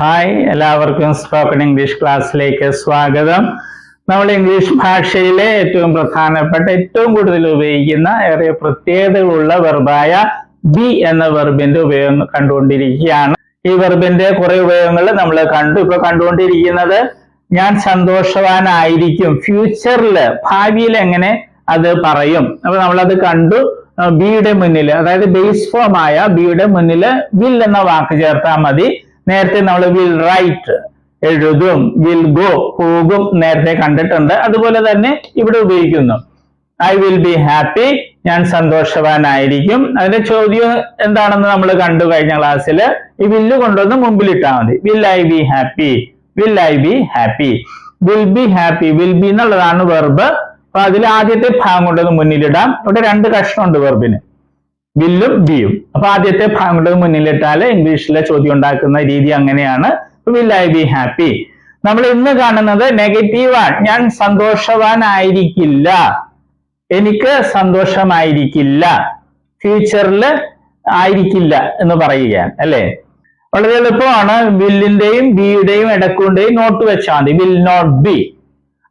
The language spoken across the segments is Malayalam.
ഹായ് എല്ലാവർക്കും സ്പോക്കൺ ഇംഗ്ലീഷ് ക്ലാസ്സിലേക്ക് സ്വാഗതം. നമ്മൾ ഇംഗ്ലീഷ് ഭാഷയിലെ ഏറ്റവും പ്രധാനപ്പെട്ട ഏറ്റവും കൂടുതൽ ഉപയോഗിക്കുന്ന ഏറെ പ്രത്യേകതകളുള്ള വെർബായ ബി എന്ന വെർബിന്റെ ഉപയോഗം കണ്ടുകൊണ്ടിരിക്കുകയാണ്. ഈ വെർബിന്റെ കുറെ ഉപയോഗങ്ങൾ നമ്മൾ കണ്ടു. ഇപ്പൊ കണ്ടുകൊണ്ടിരിക്കുന്നത് ഞാൻ സന്തോഷവാനായിരിക്കും. ഫ്യൂച്ചറിൽ ഭാവിയിൽ എങ്ങനെ അത് പറയും? അപ്പൊ അത് കണ്ടു. ബിയുടെ മുന്നിൽ അതായത് ബേസ് ഫോം ആയ ബിയുടെ മുന്നിൽ വിൽ എന്ന വാക്ക് ചേർത്താൽ മതി. നേരത്തെ നമ്മൾ വിൽ റൈറ്റ് എഴുതും വിൽ ഗോ പോകും നേരത്തെ കണ്ടിട്ടുണ്ട്. അതുപോലെ തന്നെ ഇവിടെ ഉപയോഗിക്കുന്നു. ഐ വിൽ ബി ഹാപ്പി ഞാൻ സന്തോഷവാനായിരിക്കും. അതിന്റെ ചോദ്യം എന്താണെന്ന് നമ്മൾ കണ്ടു കഴിഞ്ഞ ക്ലാസ്സിൽ ഈ വില്ല് കൊണ്ടുവന്ന് മുമ്പിലിട്ടാൽ മതി. Will I be happy will I be happy will be happy will be എന്നുള്ളതാണ് വെർബ് അപ്പൊ അതിൽ ആദ്യത്തെ ഭാഗം കൊണ്ടുവന്ന് മുന്നിലിടാം. ഇവിടെ രണ്ട് കഷ്ണമുണ്ട് വെർബിന് വില്ലും ബിയും. അപ്പൊ ആദ്യത്തെ ഭാഗം കൊണ്ടുവന്ന് മുന്നിലിട്ടാൽ ഇംഗ്ലീഷിലെ ചോദ്യം ഉണ്ടാക്കുന്ന രീതി അങ്ങനെയാണ്. വിൽ ഐ ബി ഹാപ്പി നമ്മൾ ഇന്ന് കാണുന്നത് നെഗറ്റീവാണ് ഞാൻ സന്തോഷവാനായിരിക്കില്ല. എനിക്ക് സന്തോഷമായിരിക്കില്ല. ഫ്യൂച്ചറിൽ ആയിരിക്കില്ല എന്ന് പറയുകയാണ് അല്ലെ? വളരെ എളുപ്പമാണ്. വില്ലിന്റെയും ബിയുടെയും ഇടക്കുണ്ടെയും നോട്ട് വെച്ചാൽ മതി. വിൽ നോട്ട് ബി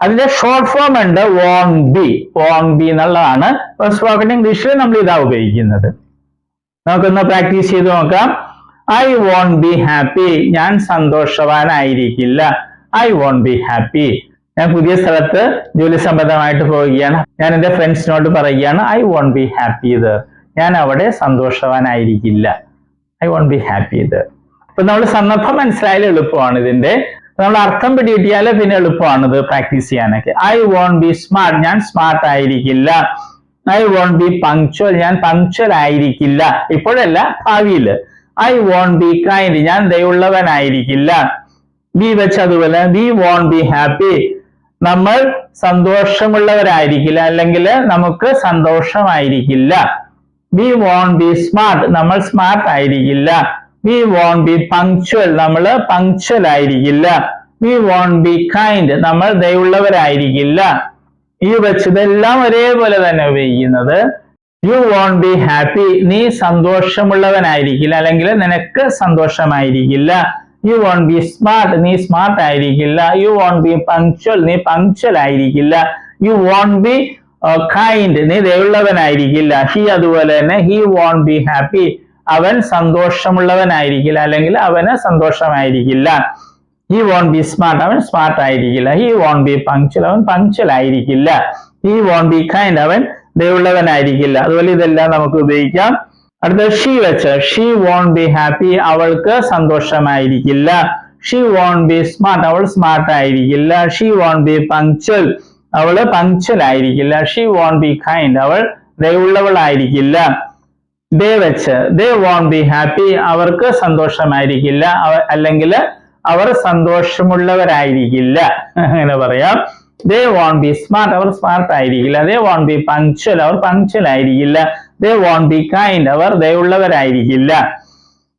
അതിന്റെ ഷോർട്ട് ഫോം ഉണ്ട് വോങ് ബി വോങ് ബി എന്നുള്ളതാണ് സ്പോക്കൺ ഇംഗ്ലീഷിൽ നമ്മൾ ഇതാ ഉപയോഗിക്കുന്നത്. നമുക്കൊന്ന് പ്രാക്ടീസ് ചെയ്ത് നോക്കാം. ഐ വോണ്ട് ബി ഹാപ്പി ഞാൻ സന്തോഷവാനായിരിക്കില്ല. ഐ വോണ്ട് ബി ഹാപ്പി ഞാൻ പുതിയ സ്ഥലത്ത് ജോലി സംബന്ധമായിട്ട് പോവുകയാണ്. ഞാൻ എന്റെ ഫ്രണ്ട്സിനോട് പറയുകയാണ് ഐ വോണ്ട് ബി ഹാപ്പി ഇത്. ഞാൻ അവിടെ സന്തോഷവാനായിരിക്കില്ല. ഐ വോണ്ട് ബി ഹാപ്പി ഇത്. അപ്പൊ നമ്മൾ സന്ദർഭം മനസ്സിലായാലും എളുപ്പമാണ് ഇതിന്റെ നമ്മൾ അർത്ഥം പിടികിട്ടിയാൽ പിന്നെ എളുപ്പമാണ് ഇത് പ്രാക്ടീസ് ചെയ്യാനൊക്കെ. ഐ വോണ്ട് ബി സ്മാർട്ട് ഞാൻ സ്മാർട്ട് ആയിരിക്കില്ല. ഐ വോണ്ട് ബി പങ്ക്ച്വൽ ഞാൻ പങ്ക്ച്വൽ ആയിരിക്കില്ല. ഇപ്പോഴല്ല ഭാവിയിൽ ഐ വോണ്ട് ബി കൈൻഡ് ഞാൻ ദയുള്ളവനായിരിക്കില്ല. ബി വെച്ച് അതുപോലെ. വി വോണ്ട് ബി ഹാപ്പി നമ്മൾ സന്തോഷമുള്ളവരായിരിക്കില്ല. അല്ലെങ്കിൽ നമുക്ക് സന്തോഷമായിരിക്കില്ല. വി വോണ്ട് ബി സ്മാർട്ട് നമ്മൾ സ്മാർട്ട് ആയിരിക്കില്ല. വി വോൺ ബി പങ്ക്ച്വൽ നമ്മൾ പങ്ക്ച്വൽ ആയിരിക്കില്ല. വി വോൺ ബി കൈൻഡ് നമ്മൾ ദയുള്ളവരായിരിക്കില്ല. ഈ വെച്ചതെല്ലാം ഒരേപോലെ തന്നെ ഉപയോഗിക്കുന്നത്. യു വോൺ ബി ഹാപ്പി നീ സന്തോഷമുള്ളവനായിരിക്കില്ല. അല്ലെങ്കിൽ നിനക്ക് സന്തോഷമായിരിക്കില്ല. യു വോൺ ബി സ്മാർട്ട് നീ സ്മാർട്ട് ആയിരിക്കില്ല. യു വോൺ ബി പങ്ക്ച്വൽ നീ പങ്ക്ച്വൽ ആയിരിക്കില്ല. യു വോൺ ബി കൈൻഡ് നീ ദയുള്ളവനായിരിക്കില്ല. ഹി അതുപോലെ തന്നെ ഹി വോൺ ബി ഹാപ്പി അവൻ സന്തോഷമുള്ളവനായിരിക്കില്ല അല്ലെങ്കിൽ അവന് സന്തോഷമായിരിക്കില്ല. ഹി വോൺ ബി സ്മാർട്ട് അവൻ സ്മാർട്ട് ആയിരിക്കില്ല. ഹി വോൺ ബി പങ്ക്ച്വൽ അവൻ പങ്ക്ച്വൽ ആയിരിക്കില്ല. ഹി വോൺ ബി കൈൻഡ് അവൻ ദയുള്ളവനായിരിക്കില്ല. അതുപോലെ ഇതെല്ലാം നമുക്ക് ഉപയോഗിക്കാം. അടുത്ത ഷീ വെച്ച്. ഷീ വോൺ ബി ഹാപ്പി അവൾക്ക് സന്തോഷമായിരിക്കില്ല. ഷീ വോൺ ബി സ്മാർട്ട് അവൾ സ്മാർട്ട് ആയിരിക്കില്ല. ഷീ വോൺ ബി പങ്ക്ച്വൽ അവൾ പങ്ക്ച്വൽ ആയിരിക്കില്ല. ഷീ വോൺ ബി കൈൻഡ് അവൾ ദയുള്ളവളായിരിക്കില്ല. ദേ വെച്ച് ദേ വോൺ ബി ഹാപ്പി അവർക്ക് സന്തോഷമായിരിക്കില്ല. അല്ലെങ്കിൽ അവർ സന്തോഷമുള്ളവരായിരിക്കില്ല. അങ്ങനെ പറയാം. ദേ വോൺ ബി സ്മാർട്ട് അവർ സ്മാർട്ട് ആയിരിക്കില്ല. ദേ വോൺ ബി പങ്ക്ച്വൽ അവർ പങ്ക്ച്വൽ ആയിരിക്കില്ല. ദേ വോൺ ബി കൈൻഡ് അവർ ദയുള്ളവരായിരിക്കില്ല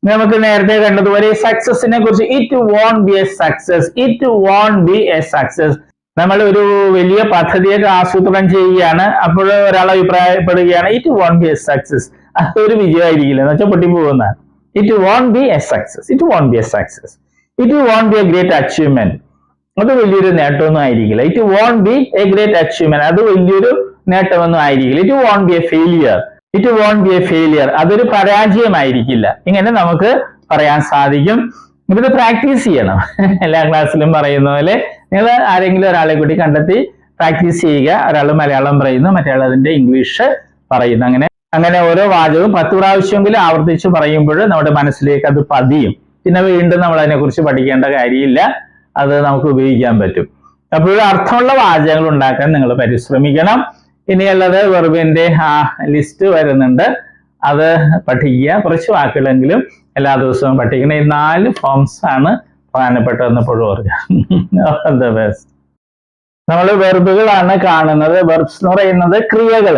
നമുക്ക് നേരത്തെ കണ്ടതുപോലെ സക്സസിനെ കുറിച്ച് it won't be a success it won't be a success നമ്മൾ ഒരു വലിയ പദ്ധതിയൊക്കെ ആസൂത്രണം ചെയ്യുകയാണ്. അപ്പോൾ ഒരാൾ അഭിപ്രായപ്പെടുകയാണ് it won't be a success അതൊരു വിജയമായിരിക്കില്ല. എന്ന് വെച്ചാൽ പൊട്ടിപ്പോകുന്ന it won't be a success it won't be a success it won't be a great achievement അത് വലിയൊരു നേട്ടമൊന്നും ആയിരിക്കില്ല. It won't be a great achievement അത് വലിയൊരു നേട്ടമൊന്നും ആയിരിക്കില്ല. It won't be a failure it won't be a failure അതൊരു പരാജയമായിരിക്കില്ല. ഇങ്ങനെ നമുക്ക് പറയാൻ സാധിക്കും. ഇത് പ്രാക്ടീസ് ചെയ്യണം. എല്ലാ ക്ലാസ്സിലും പറയുന്ന പോലെ നിങ്ങൾ ആരെങ്കിലും ഒരാളെ കൂടി കണ്ടെത്തി പ്രാക്ടീസ് ചെയ്യുക. ഒരാൾ മലയാളം പറയുന്നു. മറ്റേ അതിന്റെ ഇംഗ്ലീഷ് പറയുന്നു. അങ്ങനെ അങ്ങനെ ഓരോ വാചകവും പത്ത് പ്രാവശ്യമെങ്കിലും ആവർത്തിച്ച് പറയുമ്പോൾ നമ്മുടെ മനസ്സിലേക്ക് അത് പതിയും. പിന്നെ വീണ്ടും നമ്മൾ അതിനെക്കുറിച്ച് പഠിക്കേണ്ട കാര്യമില്ല. അത് നമുക്ക് ഉപയോഗിക്കാൻ പറ്റും. അപ്പോൾ അർത്ഥമുള്ള വാചകങ്ങൾ ഉണ്ടാക്കാൻ നിങ്ങൾ പരിശ്രമിക്കണം. ഇനിയുള്ളത് വെർബിന്റെ ആ ലിസ്റ്റ് വരുന്നുണ്ട്. അത് പഠിക്കുക. കുറച്ച് വാക്കുകളെങ്കിലും എല്ലാ ദിവസവും പഠിക്കണം. ഈ നാല് ഫോംസ് ആണ് പ്രധാനപ്പെട്ടതെന്ന് എപ്പോഴും ഓർക്കുക. ദ ബെസ്റ്റ് നമ്മൾ വെർബുകളാണ് കാണുന്നത്. വെർബ്സ് എന്ന് പറയുന്നത് ക്രിയകൾ.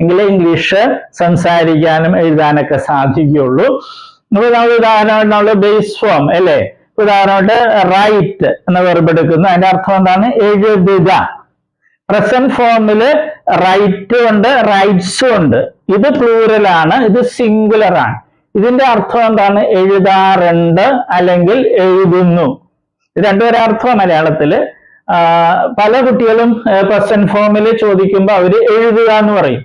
എങ്കിലേ ഇംഗ്ലീഷ് സംസാരിക്കാനും എഴുതാനൊക്കെ സാധിക്കുകയുള്ളൂ. നമ്മൾ ഉദാഹരണമായിട്ട് നമ്മൾ ബേസ് ഫോം അല്ലേ? ഉദാഹരണമായിട്ട് റൈറ്റ് എന്ന വെർബ് എടുക്കുന്നു. അതിന്റെ അർത്ഥം എന്താണ്? എഴുതുക. പ്രസന്റ് ഫോമിൽ റൈറ്റ് ഉണ്ട് റൈറ്റ്സും ഉണ്ട്. ഇത് പ്ലൂറൽ ആണ് ഇത് സിംഗുലർ ആണ്. ഇതിന്റെ അർത്ഥം എന്താണ്? എഴുതാറുണ്ട് അല്ലെങ്കിൽ എഴുതുന്നു. ഇത് രണ്ടുപേരെ അർത്ഥം മലയാളത്തിൽ. ആ, പല കുട്ടികളും പ്രസന്റ് ഫോമിൽ ചോദിക്കുമ്പോൾ അവർ എഴുതുക എന്ന് പറയും.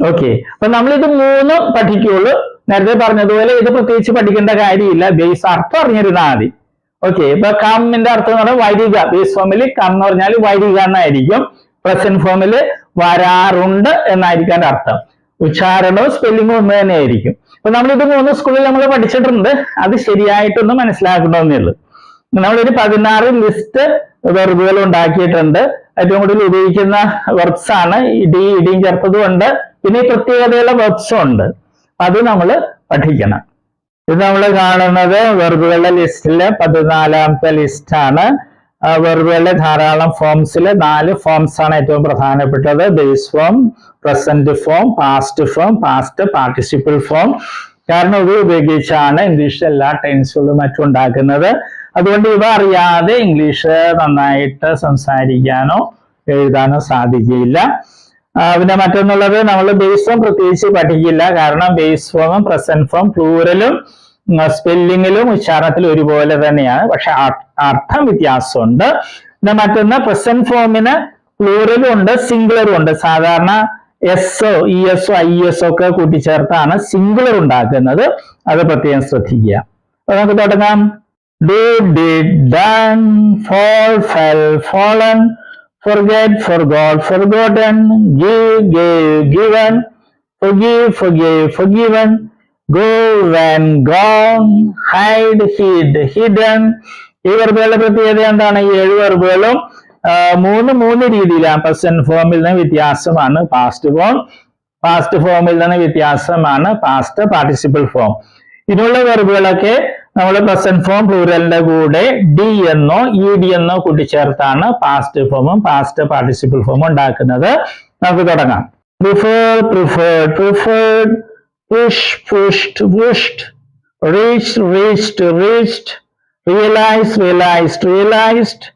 ഓക്കെ അപ്പൊ നമ്മൾ ഇത് മൂന്ന് പഠിക്കുള്ളൂ. നേരത്തെ പറഞ്ഞതുപോലെ ഇത് പ്രത്യേകിച്ച് പഠിക്കേണ്ട കാര്യമില്ല. ബേസ് അർത്ഥം അറിഞ്ഞിരുന്നാൽ മതി. ഓക്കെ ഇപ്പൊ കമ്മിന്റെ അർത്ഥം എന്ന് പറഞ്ഞാൽ വരിക. ബേസ് ഫോമിൽ കം എന്ന് പറഞ്ഞാൽ വരിക എന്നായിരിക്കും. പ്രസന്റ് ഫോമിൽ വരാറുണ്ട് എന്നായിരിക്കും അതിന്റെ അർത്ഥം. ഉച്ചാരണവും സ്പെല്ലിങ്ങും ഒന്ന് തന്നെയായിരിക്കും. അപ്പൊ നമ്മൾ ഇത് മൂന്ന് സ്കൂളിൽ നമ്മൾ പഠിച്ചിട്ടുണ്ട്. അത് ശരിയായിട്ടൊന്ന് മനസ്സിലാക്കണമെന്നേ ഉള്ളൂ. നമ്മളൊരു പതിനാറ് ലിസ്റ്റ് വെർബുകൾ ഉണ്ടാക്കിയിട്ടുണ്ട്. ഏറ്റവും കൂടുതൽ ഉപയോഗിക്കുന്ന വെർബ്സ് ആണ്. ഇടി ഇടിയും ചേർത്തതും ഉണ്ട്. പിന്നെ പ്രത്യേകതയുള്ള വെർബ്സും ഉണ്ട്. അത് നമ്മൾ പഠിക്കണം. ഇത് നമ്മൾ കാണുന്നത് വെർബുകളുടെ ലിസ്റ്റിലെ പതിനാലാമത്തെ ലിസ്റ്റാണ് വെർബുകളുടെ ധാരാളം ഫോംസിൽ നാല് ഫോംസ് ആണ് ഏറ്റവും പ്രധാനപ്പെട്ടത്. Base form present form past form past participle form കാരണം ഇത് ഉപയോഗിച്ചാണ് ഇംഗ്ലീഷിൽ എല്ലാ ടെൻസുകളും മറ്റും ഉണ്ടാക്കുന്നത്. അതുകൊണ്ട് ഇവ അറിയാതെ ഇംഗ്ലീഷ് നന്നായിട്ട് സംസാരിക്കാനോ എഴുതാനോ സാധിക്കില്ല പിന്നെ മറ്റൊന്നുള്ളത് നമ്മൾ ബേസ് ഫോം പ്രത്യേകിച്ച് പഠിക്കില്ല. കാരണം ബേസ് ഫോമും പ്രസന്റ് ഫോം പ്ലൂറലും സ്പെല്ലിങ്ങിലും ഉച്ചാരണത്തിലും ഒരുപോലെ തന്നെയാണ്. പക്ഷെ അർ- അർത്ഥം വ്യത്യാസമുണ്ട്. പിന്നെ മറ്റൊന്ന് പ്രസന്റ് ഫോമിന് പ്ലൂറലും ഉണ്ട് സിംഗുലറും ഉണ്ട്. സാധാരണ S E S I S ഒക്കെ കൂട്ടിച്ചേർത്താണ് സിംഗുലർ ഉണ്ടാക്കുന്നത്. അത് പ്രത്യേകം ശ്രദ്ധിക്കുക. അപ്പൊ നമുക്ക് തുടങ്ങാം. Do did done fall fell fallen forget, forgot, forgotten, give, gave, given, forgive, forgave, forgiven, go went gone hide hid hidden ഈ വെർബുകളുടെ പ്രത്യേകത എന്താണ് ഈ ഏഴ് വെർബുകളും മൂന്ന് മൂന്ന് രീതിയിലാണ് പ്രസന്റ് ഫോമിൽ നിന്ന് വ്യത്യാസമാണ് പാസ്റ്റ് ഫോം പാസ്റ്റ് ഫോമിൽ നിന്ന് വ്യത്യാസമാണ് പാസ്റ്റ് പാർട്ടിസിപ്പിൾ ഫോം ഇതിനുള്ള വെർബുകളൊക്കെ നമ്മൾ പ്രസന്റ് ഫോം പ്ലൂരലിന്റെ കൂടെ ഡി എന്നോ ഇ ഡി എന്നോ കൂട്ടിച്ചേർത്താണ് പാസ്റ്റ് ഫോമും പാസ്റ്റ് പാർട്ടിസിപ്പിൾ ഫോമും ഉണ്ടാക്കുന്നത്. നമുക്ക് തുടങ്ങാം. Prefer preferred preferred push pushed pushed reach reached reached realise realised realised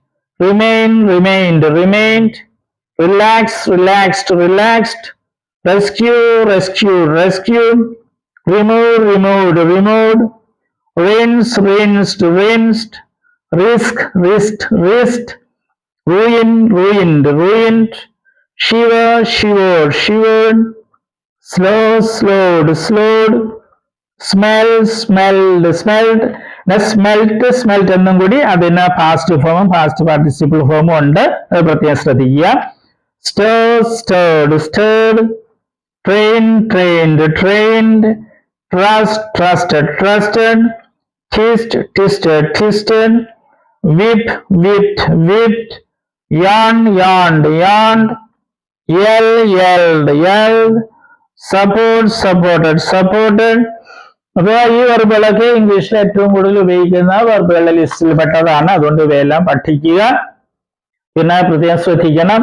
remain remained remained relax relaxed relaxed rescue rescue rescue remove removed removed rinse rinsed rinsed risk risked risked ruin ruined ruined shiver shivered shivered slow slowed slowed smell smelled smelled smelt smelt എന്നും കൂടി അതിന് പാസ്റ്റ് ഫോമും പാസ്റ്റ് പാർട്ടിസിപ്പിൾ ഫോമും ഉണ്ട് അത് പ്രത്യേകം ശ്രദ്ധിക്കുക stare stared stared train trained trained trust trusted trusted twist twisted, twisted, whip, whipped, whipped, yarn, yarned, yarned, yell yelled yelled support supported supported. അപ്പോൾ ഈ വെർബുകളൊക്കെ ഇംഗ്ലീഷിൽ ഏറ്റവും കൂടുതൽ ഉപയോഗിക്കുന്ന വെർബുകളുടെ ലിസ്റ്റിൽ പെട്ടതാണ്. അതുകൊണ്ട് ഇവയെല്ലാം പഠിക്കുക. പിന്നെ പ്രത്യേകം ശ്രദ്ധിക്കണം.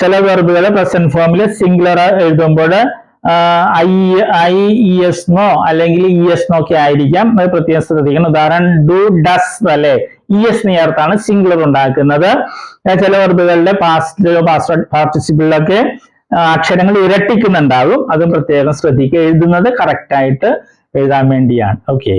ചില വെർബുകൾ പ്രസന്റ് ഫോമിൽ സിംഗുലർ എഴുതുമ്പോൾ I I E S no അല്ലെങ്കിൽ ഇ എസ് നോ ഒക്കെ ആയിരിക്കാം. അത് പ്രത്യേകം ശ്രദ്ധിക്കണം. ഉദാഹരണം ഡു ഡസ് അല്ലെ? ഇ എസ് നേർത്താണ് സിംഗുലർ ഉണ്ടാക്കുന്നത്. ചില വെർബുകളുടെ പാസ്റ്റ് പാസ്റ്റ് പാർട്ടിസിപ്പിളിലൊക്കെ അക്ഷരങ്ങൾ ഇരട്ടിക്കുന്നുണ്ടാകും അതും പ്രത്യേകം ശ്രദ്ധിക്കുക. എഴുതുന്നത് കറക്റ്റായിട്ട് എഴുതാൻ വേണ്ടിയാണ്. ഓക്കെ